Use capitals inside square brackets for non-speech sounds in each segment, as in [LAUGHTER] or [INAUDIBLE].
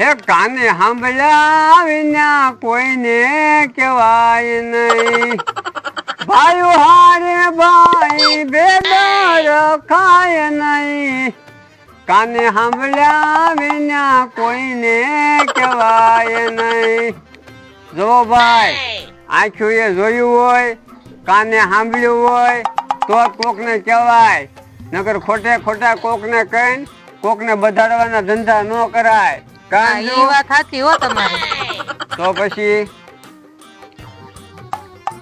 હે કાને સાંભળ્યા વિના કોઈને કહેવાય નહીં. ભાઈ હારે ભાઈ બેદર ખાય નહીં. કાને સાંભળ્યા વિના કોઈને કહેવાય નહીં. જો ભાઈ આંખ્યું એ જોયું હોય, કાને સાંભળ્યું હોય, તો કોકને કહેવાય. નગર ખોટે ખોટા કોકને કહીને કોકને બધાડવાના ધંધા ન કરાય. હા, કાં વાત સાચી હો તમારી. તો પછી?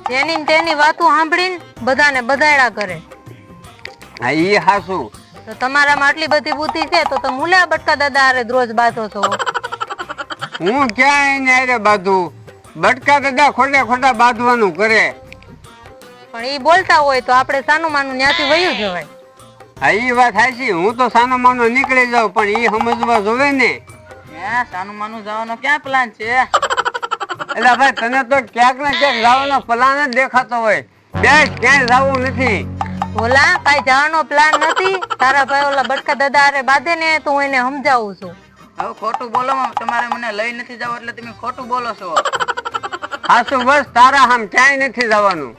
તેની ને તેની વાતો સાંભળીને બધાને બધાયડા કરે. હા ઈ હાસું તો તમારામાં આટલી બધી બુદ્ધિ છે તો તમે મુલ્યા બટકા દાદા હારે રોજ બાંધો છો. હું ક્યાં એને અરે બાંધું. બટકા દાદા ખોટા ખોટા બાંધવાનું કરે. પણ ઈ બોલતા હોય તો આપણે સાનું માનું ન્યાથી વયું જવાય. હા ઈ વાત હાચી હું તો સાનો માનો નીકળી જાઉં પણ ઈ સમજવા જોવે ને. હે સાનું માનું જવાનો ક્યાં પ્લાન છે? એટલે ભાઈ તને તો ક્યાંક ને ક્યાંક જવાનો પ્લાન જ દેખાતો હોય. બે ક્યાંય જવું નથી. ઓલા કઈ જવાનો પ્લાન નથી? તારા ભાઈ ઓલા બટકા દાદા અરે બાંધે ને તો હું એને સમજાવું છું. હવે ખોટું બોલો તમારે મને લઈ નથી જવું એટલે તમે ખોટું બોલો છો. હાસુ બસ તારા આમ ક્યાંય નથી જવાનું.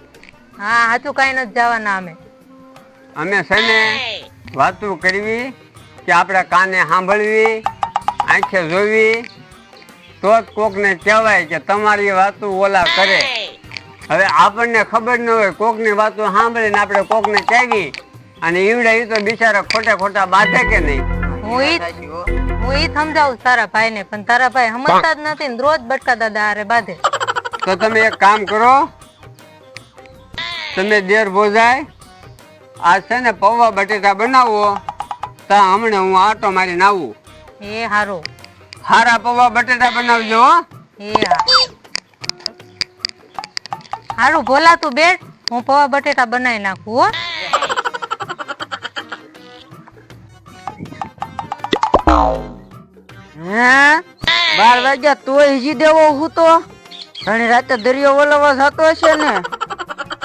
હા સાચું કઈ નથી જવાના અમે. અમે છે ને વાતું કરવી કે આપણે કાને સાંભળવી? આંખે જોવી તો જ કોકને કહેવાય કે તમારી વાતો ઓલા કરે. હવે આપણને ખબર ન હોય કોકની વાતો સાંભળીને આપણે કોકને કહેવી અને ઈવડે ઈ તો બિચારા ખોટા ખોટા બાંધે કે નહીં? હું ઈ હું ઈ સમજાવું તારા ભાઈને પણ તારા ભાઈ સમજતા જ નથી ને રોજ બટકા દાદા આરે બાંધે. તો તમે એક કામ કરો તમે દેર ભોજાય આ છે ને પૌવા બટેટા બનાવો તા હમણાં હું આટો મારીને આવું. એ હારો. હારા પૌવા બટેટા બનાવજો હો. એ હારું ભોલા તું બેઠ હું પૌવા બટેટા બનાવી નાખું હો. હે? બાર વાગ્યા તોય હજી દેવો હું તો. ઘણી રાતે દરિયો વલવા થતો હશે ને.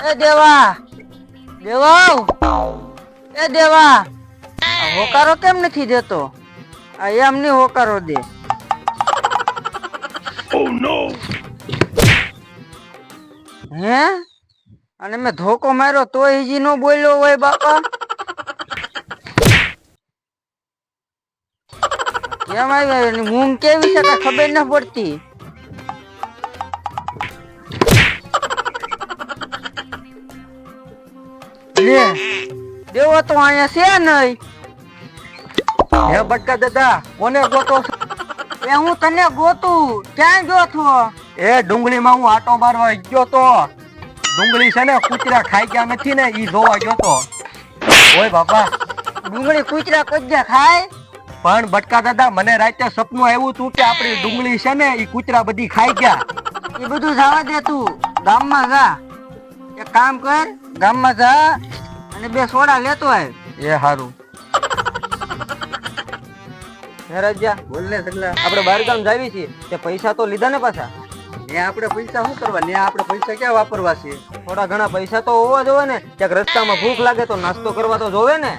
એ દેવા દેવા. એ દેવા. હોકારો કેમ નથી દેતો? એમ નહીં હોકારો દે. હે? અને મેં ધોકો માર્યો તોય હજી નો બોલ્યો હોય બાપા. કેમ આવ્યો એની મૂંગ કેવી છે કઈ ખબર ના પડતી? લે દેવો તો અહીંયા છે નહીં. હે બટકા દાદા કોને ગોતો [LAUGHS] એ હું તને ગોતું ક્યાં ગયો છો? એ ડુંગળીમાં હું આટો મારવા ગયો તો. ડુંગળી છે ને કૂતરા ખાઈ ગયા નથી ને ઈ જોવા ગયો તો. ઓય બાપા. ડુંગળી કૂતરા કજ્જા ખાય? પણ બટકા દાદા મને રાતે સપનું આવ્યું તું કે આપણી ડુંગળી છે ને ઈ કૂતરા બધી ખાઈ ગયા. એ બધું જવા દે તું ગામમાં જા. એક કામ કર ગામમાં જા અને બે સોડા લેતો આવ. એ હારું. હે રાજા બોલ ને સગલા. આપણે બહાર ગામ જાવી છીએ. તે પૈસા તો લીધા ને પાછા. ને આપણે પૈસા શું કરવા? ને આપણે પૈસા ક્યાં વાપરવા છે થોડા ઘણા પૈસા તો હોવા જોવે ને. ક્યાંક રસ્તામાં ભૂખ લાગે તો નાસ્તો કરવા તો જોવે ને.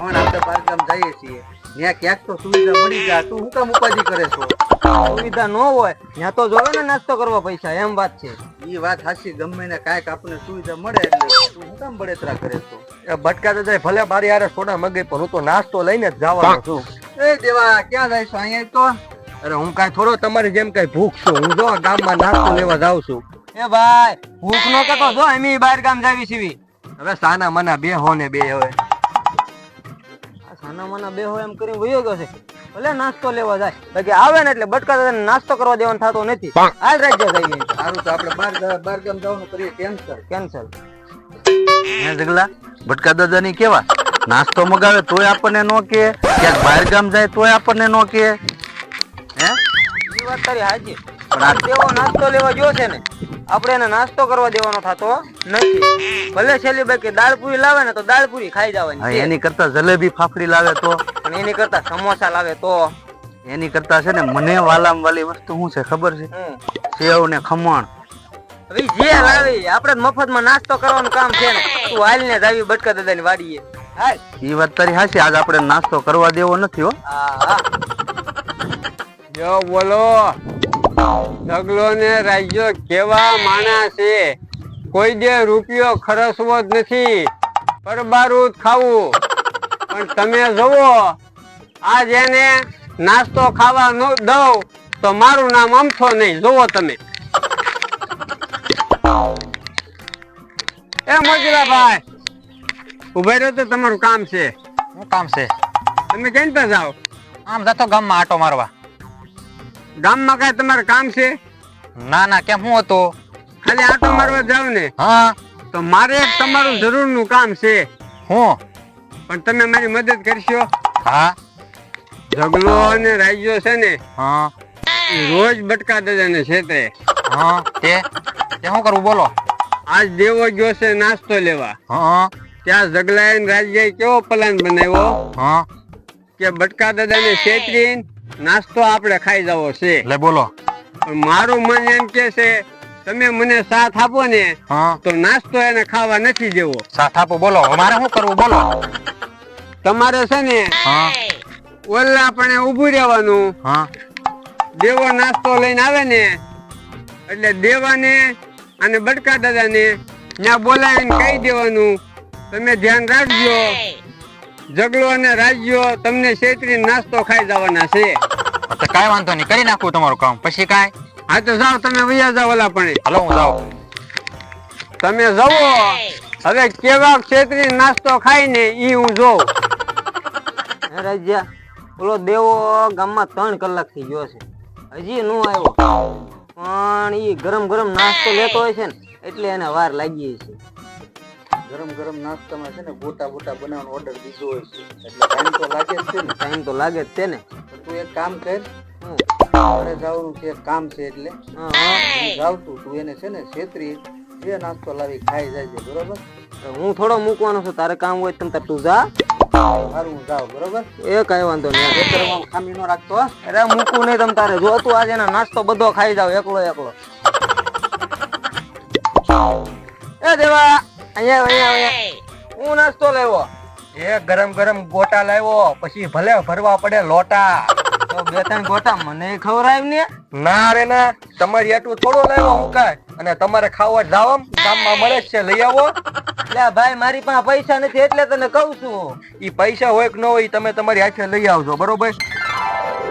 પણ આપણે બારગામ જઈએ છીએ. ત્યાં ક્યાંક તો સુવિધા મળી જાય. તું હું કામ ઉપાધિ કરે છો? સુવિધા ન હોય ત્યાં તો જોવે ને નાસ્તો કરવા પૈસા. એમ વાત છે. એ વાત હાચી. ગમે ને કાંઈક આપણને સુવિધા મળે એટલે તું હું કામ બળેતરા કરે છો? ભટકા જાય. ભલે મારી હારે સોડા મગે પણ હું તો નાસ્તો લઈને જ જવાનો છું. એ દેવા ક્યાં જાય છો અહીંયા તો? અરે હું કાંઈ થોડો તમારી જેમ કઈ ભૂખ છું. હું જો ગામમાં નાસ્તો લેવા જાઉં છું. એ ભાઈ ભૂખ નો કતો જો એમ બહાર ગામ જાવી છીએ હવે સાના મના બે હો ને બે હવે. સાના માના બે હો એમ કરીને વયો ગયો છે. ભલે નાસ્તો લેવા જાય. બાકી આવે ને એટલે બટકા દાદાને નાસ્તો કરવા દેવાનો થતો નથી. હાલ રાજ્ય થઈ ગઈ સારું તો આપણે બાર બાર ગામ જવાનું કરીએ. કેન્સલ. કેન્સલ. હે જગલા ભટકા દાદા ની કેવા? નાસ્તો મગાવે તોય આપણને નો કે. ક્યાંક બહાર ગામ જાય તોય આપણને નો કે. હે? એ વાત તારી હાજી પણ આ તેવો નાસ્તો લેવા ગયો છે ને આપણે એને નાસ્તો કરવા દેવાનો થતો નથી. ભલે છેલ્લી બાકી દાળ પૂરી લાવે ને તો દાળ પૂરી ખાઈ જવાની. એની કરતા જલેબી ફાફડી લાવે તો. પણ એની કરતા સમોસા લાવે તો. એની કરતા છે ને મને વાલામ વાલી વસ્તુ શું છે ખબર છે? સેવ ને ખમણ. હવે જે લાવી આપણે મફત મફતમાં નાસ્તો કરવાનું કામ છે ને. તું હાલ ને જાવી બટકા દાદાની વાડીએ. એ વાત તારી હાચી. આજ આપણે નાસ્તો કરવા દેવો નથી હો. જો બોલો. ઢગલો ને રાજ્યો કેવા માણસ છે? કોઈ દે રૂપિયો ખરસવો જ નથી. પરબારું ખાવું. પણ તમે જોવો આજ એને નાસ્તો ખાવા ન દઉં તો મારું નામ અમથો નહીં. જોવો તમે. એ મોજીલાભાઈ ઊભા રહ્યો તો તમારું કામ છે. શું કામ છે? તમે કઈ પાસે જાઓ. આમ જતો ગામમાં આટો મારવા. ગામમાં કાંઈ તમારે કામ છે? ના ના કેમ? હું હતો. ખાલી આટો મારવા જાવ ને. હા. તો મારે તમારું જરૂરનું કામ છે. હું? પણ તમે મારી મદદ કરશો. હા. ઝગલો અને રાજ્યો છે ને હા. રોજ બટકા દાદાને હા તે? તે શું કરવું બોલો. આજ દેવો ગયો છે નાસ્તો લેવા. હા. ત્યાં જગલાયન રાજ્ય કેવો પ્લાન બનાવ્યો? હા. કે બટકા દાદાને છેતરીને નાસ્તો આપણે ખાઈ જવો છે. લે બોલો. મારું મન એમ કે છે તમે મને સાથ આપો ને તો નાસ્તો એને ખાવા નથી દેવો. સાથ આપો બોલો. હવે મારે શું કરવું? બોલો. તમારે છે ને ઓલા પણ ઉભું રહેવાનું. દેવો નાસ્તો લઈને આવે ને એટલે દેવાને અને બટકા દાદાને ત્યાં બોલાવીને કહી દેવાનું તમે ધ્યાન રાખજો. જગલો અને રાજ્યો તમને છેતરીને નાસ્તો ખાઈ જવાના છે. તો કાંઈ વાંધો નહીં કરી નાખું તમારું કામ. પછી કાંઈ? હા તો જાઓ તમે વૈયા જાઓ ઓલા પણ. હલો હું જાઉં. તમે જવો. હવે કેવા ક્ષેત્રી નાસ્તો ખાઈને ઈ હું જોઉં. રાજ્યા ઓલો દેવો ગામમાં ત્રણ કલાક થઈ ગયો છે. હજી નો આવ્યો. પણ ઈ ગરમ ગરમ નાસ્તો લેતો હોય છે ને એટલે એને વાર લાગી છે. ગરમ ગરમ નાસ્તામાં છે ને ગોટા બોટા બનાવવાનો ઓર્ડર દીધો હોય છે. એટલે ટાઈમ તો લાગે જ છે ને. ટાઈમ તો લાગે જ છે ને. તું એક કામ કર. મારે જવાનું છે કામ છે એટલે. હા, હા. હું તું એને છે ને છેતરી. જે નાસ્તો લાવી ખાઈ જાય છે બરોબર? હું થોડો મૂકવાનો છું. તારે કામ હોય તમ તાર તું જા. સારું હું જાવ બરોબર? એ કઈ વાંધો નહીં. ખામી નો રાખતો. અરે મૂકું નહીં તમ તારે. જો તું આજે નાસ્તો બધો ખાઈ જાવ એકલો એકલો. એ દેવા! અહીંયા અહીંયા હું નાસ્તો લેવો એ ગરમ ગરમ ગોટા લાવ્યો પછી ભલે ભરવા પડે લોટા. તો બે ત્રણ ગોટા મને ખવરાય ને ના રે ના તમારી આટલું થોડો લાવ્યો હું કાંઈ. અને તમારે ખાવા જાવ ગામમાં મળે છે લઈ આવો. લે ભાઈ મારી પાસે પૈસા નથી એટલે તને કહું છું. ઈ પૈસા હોય કે ન હોય તમે તમારી હાથે લઈ આવજો બરોબર?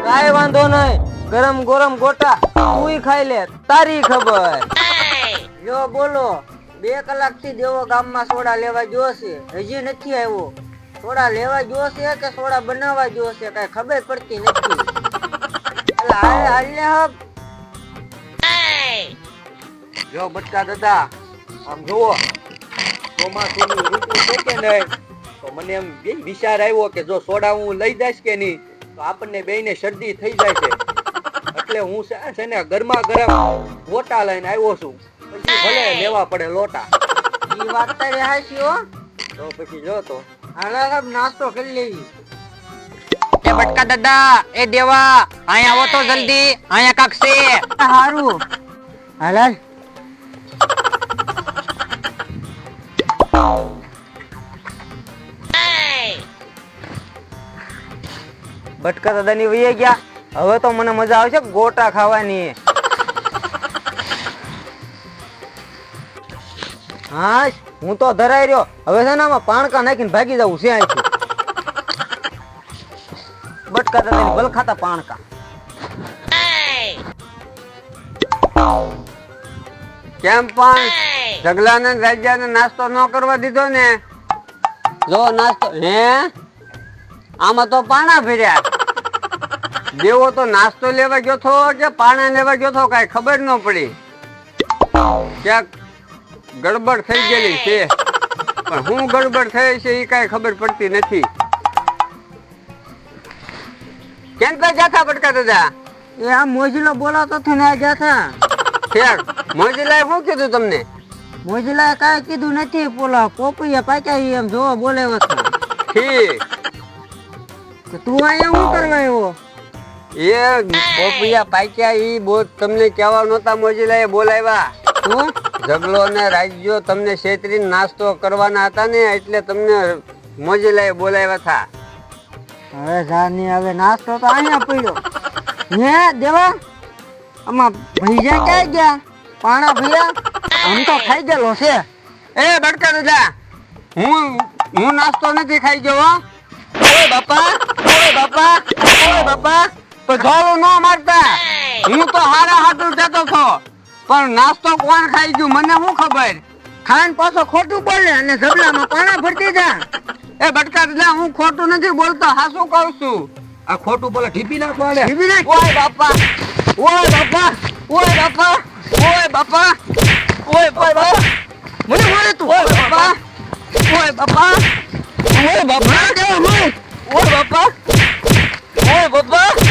કાંઈ વાંધો નહીં. ગરમ ગરમ ગોટા તું ખાઈ લે તારી ખબર. યો બોલો. બે કલાકથી દેવો ગામમાં સોડા લેવા ગયો છે. હજી નથી આવ્યો. સોડા લેવા ગયો છે કે સોડા બનાવવા ગયો છે કઈ ખબર પડતી નથી. ને જો બટકા દાદા, આમ જુઓ. ચોમાસુની ઋતુ છે કે નહીં? તો મને એમ બે વિચાર આવ્યો કે જો સોડા હું લઈ જઈશ કે નહીં, તો આપણને બેયને શરદી થઈ જાય છે. એટલે હું છે ને ગરમા ગરમ ગોટા લઈને આવ્યો છું. ભલે લેવા પડે લોટા. ઈ વાત તારી હાચી હો. તો પછી જો તો. હાલા નાસ્તો કરી લેવી એ બટકા દાદા એ દેવા અહીંયા આવો તો જલ્દી અહીંયા કાક છે. હારું. હાલ બટકા દાદાની વહી ગયા. હવે તો મને મજા આવશે ગોટા ખાવાની. હા હું તો ધરાઈ રહ્યો. હવે છે ને આમાં પાણકા નાખીને ભાગી જવું છે અહીંથી. બટકા દાદાની ભલ ખાતા પાણકા. કેમ પણ? ઝગલાને ને નાસ્તો ન કરવા દીધો ને? જો નાસ્તો હે? આમાં તો પાણા ભર્યા. દેવો તો નાસ્તો લેવા ગયો થો કે પાણા લેવા ગયો થો કાંઈ ખબર ન પડી? ક્યાંક ગડબડ થઈ ગયેલી છે. પણ હું ગડબડ થઈ છે એ કાંઈ ખબર પડતી નથી. કેમ કઈ જાથા બટકા દાદા? એ આ મોજીલો બોલાતો હતો ને આ જાથા ખેર મોજીલાએ શું કીધું તમને? મોજીલાએ કાંઈ કીધું નથી બોલા પોપૈયા પાક્યા ઈ એમ જોવા બોલે વખત. ઠીક. તું અહીંયા શું કરવા આવ્યો એ પોપૈયા પાક્યા એ બહુ તમને કહેવા નહોતા મોજીલા એ બોલાવ્યા. તું જગલો ને રાજ્યો તમને છેતરીને નાસ્તો કરવાના હતા ને એટલે તમને મોજે લઈ બોલાવ્યા હતા હવે જાની હવે નાસ્તો તો અહીંયા પીડ્યો. ને દેવા? આમાં ભીજા ક્યાં ગયા? પાણા ભીયા આમ તો ખાઈ ગયેલો છે. એ બટકા દાદા હું હું નાસ્તો નથી ખાઈ ગયો હો. ઓય બાપા ઓય બાપા ઓય બાપા તો ઝોલું ન મારતા. હું તો હારા હાટું જતો છો. પણ નાસ્તો કોણ ખાઈ ગયું? મને શું ખબર? ખાન પાછો ખોટું બોલે અને ઝબલામાં પાણા ફરતી જા એ બટકા દીધા હું ખોટું નથી બોલતો હાસું કહું છું? આ ખોટું બોલે ઢીપી નાખો બોલે ઢીપી ના ઓય બાપા ઓય બાપા ઓય બાપા ઓય બાપા ઓય બાપા. મને મારે તું. ઓય બાપા ઓય બાપા ઓય બાપા. ઓય બાપા ઓય બાપા.